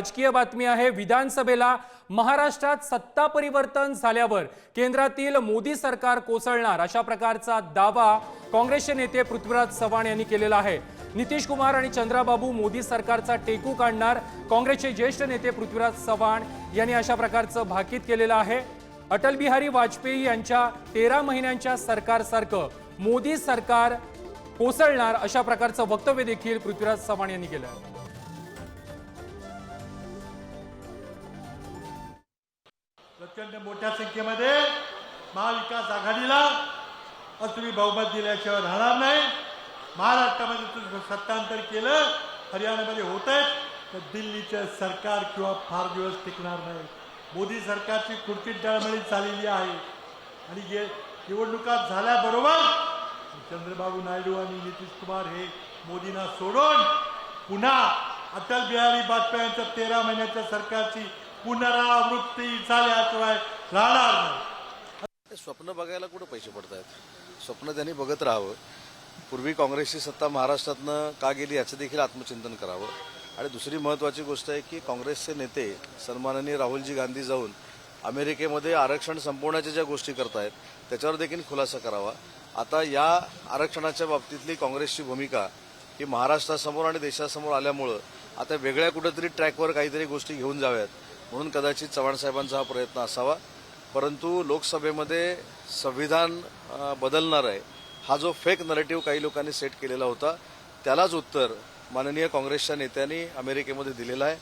राजकीय बातमी आहे विधानसभेला महाराष्ट्रात सत्ता परिवर्तन झाल्यावर केंद्रातील मोदी सरकार कोसळणार अशा प्रकारचा दावा काँग्रेसचे नेते पृथ्वीराज चव्हाण यांनी केलेला आहे. नितीश कुमार आणि चंद्राबाबू मोदी सरकारचा टेकू काढणार काँग्रेसचे ज्येष्ठ नेते पृथ्वीराज चव्हाण यांनी अशा प्रकारचं भाकीत केलेलं आहे. अटल बिहारी वाजपेयी यांच्या तेरा महिन्यांच्या सरकारसारखं मोदी सरकार कोसळणार अशा प्रकारचं वक्तव्य देखील पृथ्वीराज चव्हाण यांनी केलं आहे. प्रचंड मोठ्या संख्येमध्ये महाविकास आघाडीला आज तुम्ही बहुमत दिल्याशिवाय राहणार नाही. महाराष्ट्रामध्ये तुम्ही सत्तांतर केलं हरियाणामध्ये होत आहे तर दिल्लीचं सरकार किंवा फार दिवस टिकणार नाही. मोदी सरकारची खुर्ची डळमळी चाललेली आहे. आणि जे निवडणुका झाल्याबरोबर चंद्रबाबू नायडू आणि नितीश कुमार हे मोदींना सोडून पुन्हा अटल बिहारी वाजपेयी यांच्या तेरा महिन्याच्या सरकारची पुनरावृत्ती झाल्याशिवाय राहणार नाही. स्वप्न बघायला कुठं पैसे पडत आहेत स्वप्न त्यांनी बघत राहावं. पूर्वी काँग्रेसची सत्ता महाराष्ट्रातनं का गेली याचं देखील आत्मचिंतन करावं. आणि दुसरी महत्त्वाची गोष्ट आहे की काँग्रेसचे नेते सन्माननीय राहुलजी गांधी जाऊन अमेरिकेमध्ये आरक्षण संपवण्याच्या ज्या गोष्टी करतायत त्याच्यावर देखील खुलासा करावा. आता या आरक्षणाच्या बाबतीतली काँग्रेसची भूमिका ही महाराष्ट्रासमोर आणि देशासमोर आल्यामुळं आता वेगळ्या कुठेतरी ट्रॅकवर काहीतरी गोष्टी घेऊन जाव्यात. म्हणून कदाचित चव्हाण साहेबांचा हा प्रयत्न असावा. परंतु लोकसभेमध्ये संविधान बदलणार आहे. हा जो फेक नरेटिव्ह काही लोकांनी सेट केलेला होता त्यालाच उत्तर माननीय काँग्रेसच्या नेत्यांनी अमेरिकेमध्ये दिलेलं आहे.